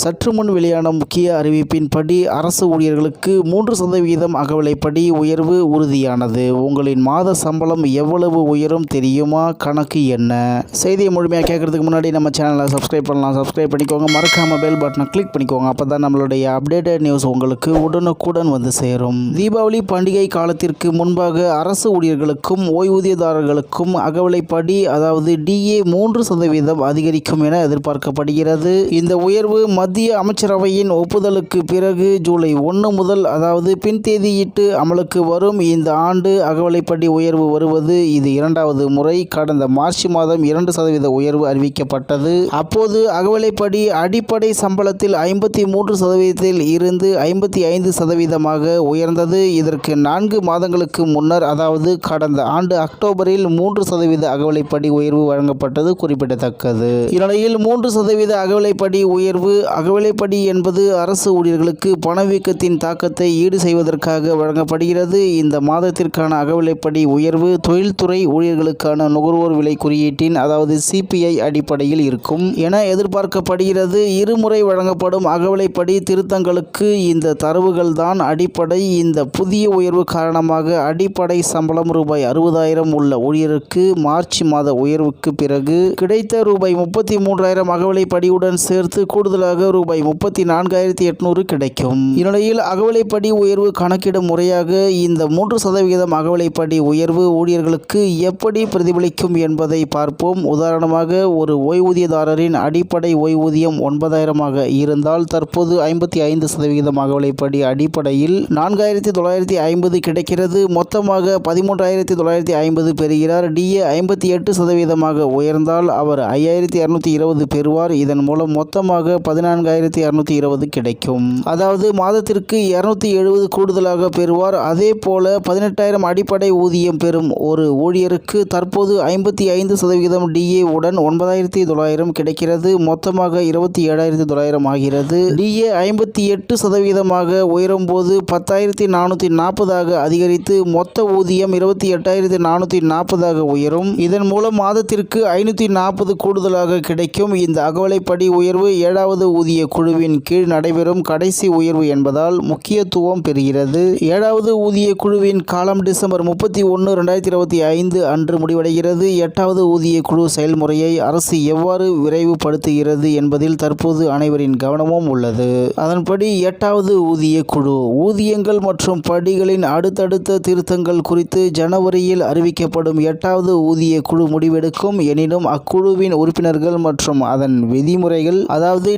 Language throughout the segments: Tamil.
சற்று முன் வெளியான முக்கிய அறிவிப்பின்படி அரசு ஊழியர்களுக்கு மூன்று சதவீதம் அகவிலைப்படி உயர்வு உறுதியானது. உங்களின் மாத சம்பளம் எவ்வளவு உயரும் தெரியுமா? கணக்கு என்ன? செய்தியை முழுமையாக கேட்கறதுக்கு முன்னாடி நம்ம சேனலை சப்ஸ்கிரைப் பண்ணலாம். சப்ஸ்கிரைப் பண்ணிக்கோங்க. மறக்காம பெல் பட்டனை கிளிக் பண்ணிக்கோங்க. அப்போ தான் நம்மளுடைய அப்டேட்டட் நியூஸ் உங்களுக்கு உடனுக்குடன் வந்து சேரும். தீபாவளி பண்டிகை காலத்திற்கு முன்பாக அரசு ஊழியர்களுக்கும் ஓய்வூதியதாரர்களுக்கும் அகவிலைப்படி அதாவது டிஏ மூன்று சதவீதம் அதிகரிக்கும் என எதிர்பார்க்கப்படுகிறது. இந்த உயர்வு மத்திய மத்திய அமைச்சரவையின் ஒப்புதலுக்கு பிறகு ஜூலை ஒன்று முதல் அதாவது பின்தேதியிட்டு அமலுக்கு வரும் இந்த ஆண்டு அகவலைப்படி உயர்வு வருவது இது இரண்டாவது முறை. கடந்த மார்ச் மாதம் இரண்டு சதவீத உயர்வு அறிவிக்கப்பட்டது. அப்போது அகவலைப்படி அடிப்படை சம்பளத்தில் ஐம்பத்தி மூன்று சதவீதத்தில் இருந்து ஐம்பத்தி ஐந்து சதவீதமாக உயர்ந்தது. இதற்கு நான்கு மாதங்களுக்கு முன்னர் அதாவது கடந்த ஆண்டு அக்டோபரில் மூன்று சதவீத அகவலைப்படி உயர்வு வழங்கப்பட்டது குறிப்பிடத்தக்கது. இந்நிலையில் மூன்று சதவீத அகவலைப்படி உயர்வு அகவிலைப்படி என்பது அரசு ஊழியர்களுக்கு பணவீக்கத்தின் தாக்கத்தை ஈடு செய்வதற்காக வழங்கப்படுகிறது. இந்த மாதத்திற்கான அகவிலைப்படி உயர்வு தொழில்துறை ஊழியர்களுக்கான நுகர்வோர் விலை குறியீட்டின் அதாவது சிபிஐ அடிப்படையில் இருக்கும் என எதிர்பார்க்கப்படுகிறது. இருமுறை வழங்கப்படும் அகவிலைப்படி திருத்தங்களுக்கு இந்த தரவுகள் தான் அடிப்படை. இந்த புதிய உயர்வு காரணமாக அடிப்படை சம்பளம் ரூபாய் அறுபதாயிரம் உள்ள ஊழியருக்கு மார்ச் மாத உயர்வுக்கு பிறகு கிடைத்த ரூபாய் முப்பத்தி மூன்றாயிரம் அகவிலைப்படியுடன் சேர்த்து கூடுதலாக ரூபாய் முப்பத்தி நான்காயிரத்தி எட்நூறு கிடைக்கும். இந்நிலையில் அகவிலைப்படி உயர்வு கணக்கிடும் முறையாக இந்த மூன்று சதவிகிதம் அகவலைப்படி உயர்வு ஊழியர்களுக்கு எப்படி பிரதிபலிக்கும் என்பதை பார்ப்போம். உதாரணமாக ஒரு ஓய்வூதியதாரரின் அடிப்படை ஓய்வூதியம் ஒன்பதாயிரமாக இருந்தால் தற்போது ஐம்பத்தி ஐந்து சதவிகிதம் அகவலைப்படி அடிப்படையில் நான்காயிரத்தி தொள்ளாயிரத்தி ஐம்பது கிடைக்கிறது. மொத்தமாக பதிமூன்றாயிரத்தி தொள்ளாயிரத்தி ஐம்பது பெறுகிறார். டிஏ ஐம்பத்தி எட்டு சதவீதமாக உயர்ந்தால் அவர் ஐயாயிரத்தி இரநூத்தி இருபது பெறுவார். இதன் மூலம் மொத்தமாக பதினான்கு நான்காயிரத்தி இரநூத்தி இருபது கிடைக்கும். அதாவது மாதத்திற்கு இரநூத்தி எழுபது கூடுதலாக பெறுவார். அதே போல பதினெட்டாயிரம் அடிப்படை ஊதியம் பெறும் ஒரு ஊழியருக்கு தற்போது ஐம்பத்தி ஐந்து சதவிகிதம் டிஏ உடன் ஒன்பதாயிரத்தி தொள்ளாயிரம் கிடைக்கிறது. மொத்தமாக இருபத்தி ஏழாயிரத்தி தொள்ளாயிரம் ஆகிறது. டிஏ ஐம்பத்தி எட்டு சதவீதமாக உயரும் போது பத்தாயிரத்தி நானூற்றி நாற்பதாக அதிகரித்து மொத்த ஊதியம் இருபத்தி எட்டாயிரத்தி நானூற்றி நாற்பதாக உயரும். இதன் மூலம் மாதத்திற்கு ஐநூற்றி நாற்பது கூடுதலாக கிடைக்கும். இந்த அகவலைப்படி உயர்வு ஏழாவது ஊதிய குழுவின் கீழ் நடைபெறும் கடைசி உயர்வு என்பதால் முக்கியத்துவம் பெறுகிறது. ஏழாவது ஊதிய குழுவின் காலம் டிசம்பர் முப்பத்தி ஒன்று ரெண்டாயிரத்தி இருபத்தி ஐந்து அன்று முடிவடைகிறது. எட்டாவது ஊதிய குழு செயல்முறையை அரசு எவ்வாறு விரைவுபடுத்துகிறது என்பதில் தற்போது அனைவரின் கவனமும் உள்ளது. அதன்படி எட்டாவது ஊதிய குழு ஊதியங்கள் மற்றும் படிகளின் அடுத்தடுத்த திருத்தங்கள் குறித்து ஜனவரியில் அறிவிக்கப்படும் எட்டாவது ஊதிய குழு முடிவெடுக்கும். எனினும் அக்குழுவின் உறுப்பினர்கள் மற்றும் அதன் விதிமுறைகள் அதாவது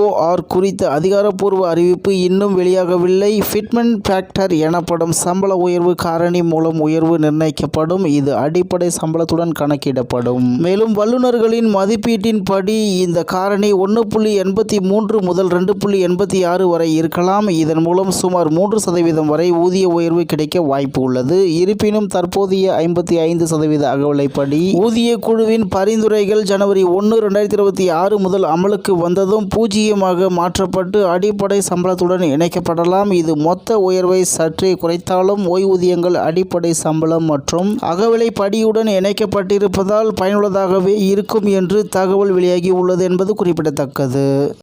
டிஓஆர் குறித்த அதிகாரப்பூர்வ அறிவிப்பு இன்னும் வெளியாகவில்லை. ஃபிட்மெண்ட் ஃபேக்டர் எனப்படும் சம்பள உயர்வு காரணி மூலம் உயர்வு நிர்ணயிக்கப்படும். இது அடிப்படை சம்பளத்துடன் கணக்கிடப்படும். மேலும் வல்லுநர்களின் மதிப்பீட்டின் படி இந்த காரணி ஒன்று புள்ளி எண்பத்தி மூன்று முதல் ரெண்டு புள்ளி எண்பத்தி ஆறு வரை இருக்கலாம். இதன் மூலம் சுமார் மூன்று சதவீதம் வரை ஊதிய உயர்வு கிடைக்க வாய்ப்பு உள்ளது. இருப்பினும் தற்போதைய ஐம்பத்தி ஐந்து சதவீத அகவலைப்படி ஊதிய குழுவின் பரிந்துரைகள் ஜனவரி ஒன்று ரெண்டாயிரத்தி இருபத்தி ஆறு முதல் அமலுக்கு வந்ததும் ஊதியமாக மாற்றப்பட்டு அடிப்படை சம்பளத்துடன் இணைக்கப்படலாம். இது மொத்த உயர்வை சற்றே குறைத்தாலும் ஓய்வூதியங்கள் அடிப்படை சம்பளம் மற்றும் அகவிலை படியுடன் இணைக்கப்பட்டிருப்பதால் பயனுள்ளதாகவே இருக்கும் என்று தகவல் வெளியாகி உள்ளது என்பது குறிப்பிடத்தக்கது.